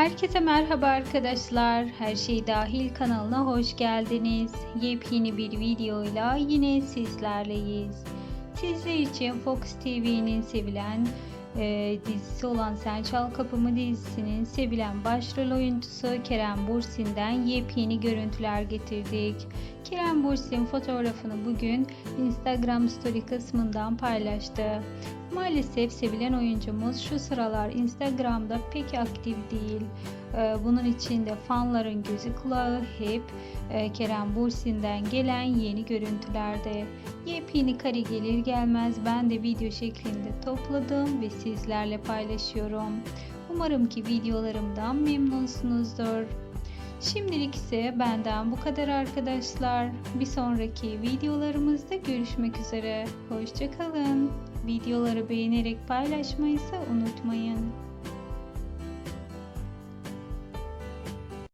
Herkese merhaba arkadaşlar. Her şey dahil kanalına hoş geldiniz. Yepyeni bir videoyla yine sizlerleyiz. Sizler için Fox TV'nin sevilen e, dizisi olan Sen Çal Kapımı dizisinin sevilen başrol oyuncusu Kerem Bursin'den yepyeni görüntüler getirdik. Kerem Bursin fotoğrafını bugün Instagram story kısmından paylaştı. Maalesef sevilen oyuncumuz şu sıralar Instagram'da pek aktif değil. Ee, Bunun için de fanların gözü kulağı hep e, Kerem Bursin'den gelen yeni görüntülerde. Yepyeni kare gelir gelmez ben de video şeklinde topladım ve sizlerle paylaşıyorum. Umarım ki videolarımdan memnunsunuzdur. Şimdilik ise benden bu kadar arkadaşlar. Bir sonraki videolarımızda görüşmek üzere. Hoşçakalın. Videoları beğenerek paylaşmayı ise unutmayın.